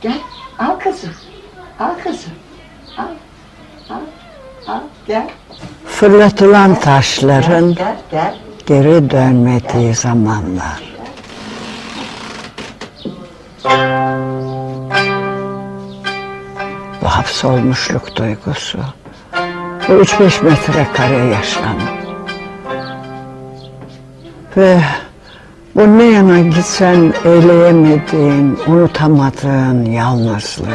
Gel. Al kızım. Al kızım. Al. Al. Al. Gel. Fırlatılan taşların Gel. Gel. geri dönmediği zamanlar. Bu hapsolmuşluk duygusu. Bu üç beş metrekare yaşam. Ve bu ne yana gitsen eyleyemediğin, unutamadığın yalnızlığı.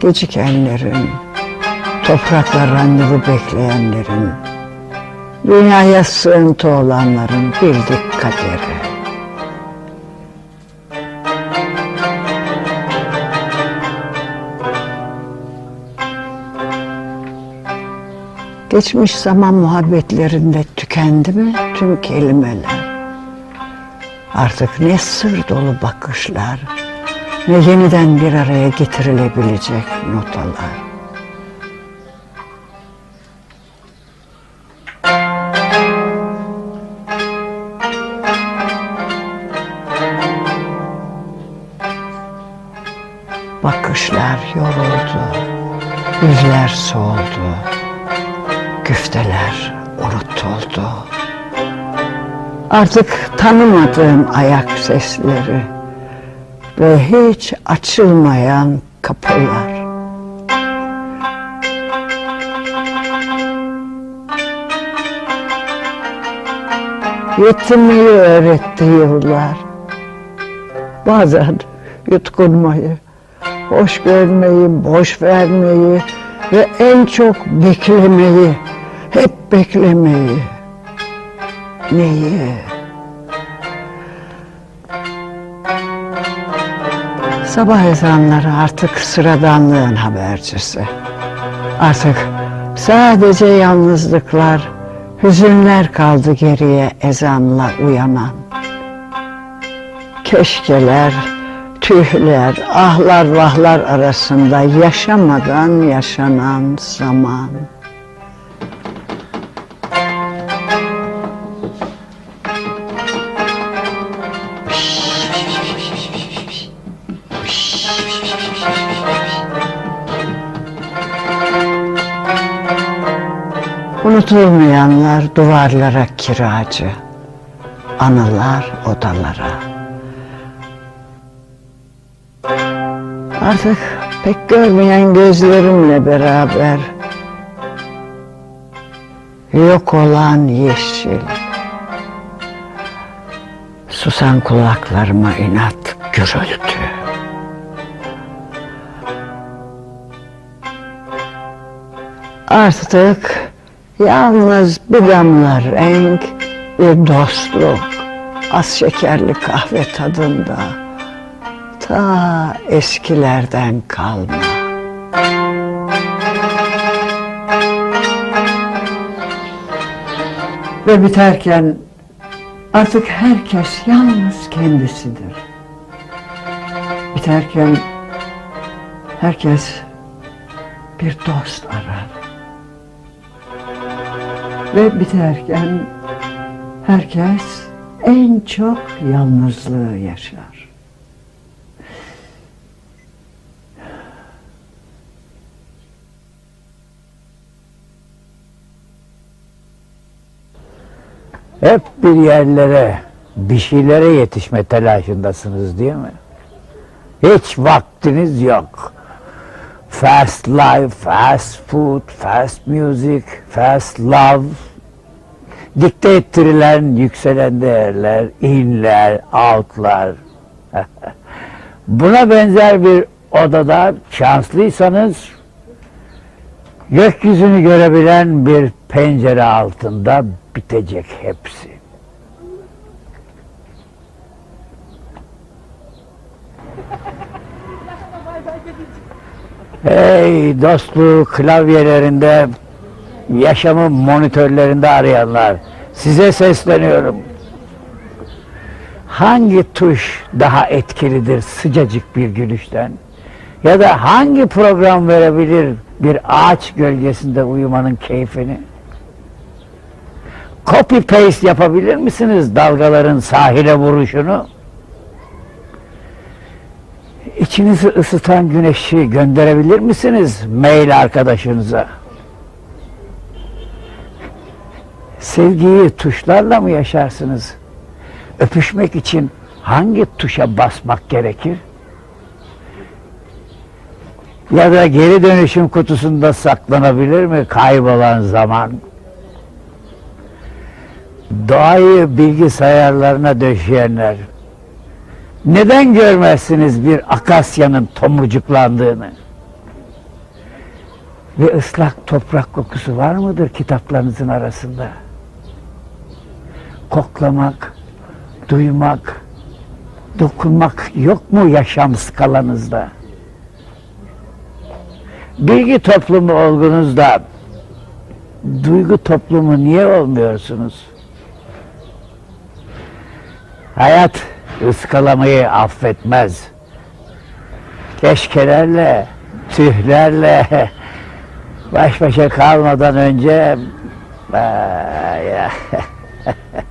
Gecikenlerin, toprakla randevu bekleyenlerin, dünyaya sığıntı olanların bildik kaderi. Geçmiş zaman muhabbetlerinde tükendi mi tüm kelimeler? Artık ne sır dolu bakışlar, ne yeniden bir araya getirilebilecek notalar. Bakışlar yoruldu, yüzler soğudu, güfteler unutuldu. Artık tanımadığım ayak sesleri ve hiç açılmayan kapılar. Yetinmeyi öğretti yıllar. Bazen yutkunmayı, hoş görmeyi, boş vermeyi ve en çok beklemeyi, hep beklemeyi. Neyi? Sabah ezanları artık sıradanlığın habercisi. Artık sadece yalnızlıklar, hüzünler kaldı geriye ezanla uyanan. Keşkeler, tühler, ahlar vahlar arasında yaşamadan yaşanan zaman. Unutulmayanlar duvarlara kiracı, anılar odalara. Artık pek görmeyen gözlerimle beraber yok olan yeşil. Susan kulaklarıma inat gürültü. Artık yalnız bir damla renk, bir dostluk, az şekerli kahve tadında. Ta eskilerden kalma. Ve biterken artık herkes yalnız kendisidir. Biterken herkes bir dost arar. Ve biterken herkes en çok yalnızlığı yaşar. Hep bir yerlere, bir şeylere yetişme telaşındasınız değil mi? Hiç vaktiniz yok. Fast life, fast food, fast music, fast love. Dikte ettirilen yükselen değerler, inler, outlar. Buna benzer bir odada şanslıysanız gökyüzünü görebilen bir pencere altında bitecek hepsi. Hey dostluğu klavyelerinde, yaşamı monitörlerinde arayanlar, size sesleniyorum. Hangi tuş daha etkilidir sıcacık bir gülüşten? Ya da hangi program verebilir bir ağaç gölgesinde uyumanın keyfini? Copy paste yapabilir misiniz dalgaların sahile vuruşunu? İçinizi ısıtan güneşi gönderebilir misiniz mail arkadaşınıza? Sevgiyi tuşlarla mı yaşarsınız? Öpüşmek için hangi tuşa basmak gerekir? Ya da geri dönüşüm kutusunda saklanabilir mi kaybolan zaman? Doğayı bilgisayarlarına döşeyenler, neden görmezsiniz bir akasyanın tomurcuklandığını? Ve ıslak toprak kokusu var mıdır kitaplarınızın arasında? Koklamak, duymak, dokunmak yok mu yaşam skalanızda? Bilgi toplumu olgunuzda duygu toplumu niye olmuyorsunuz? Hayat ıskalamayı affetmez. Keşkelerle, tühlerle baş başa kalmadan önce ya.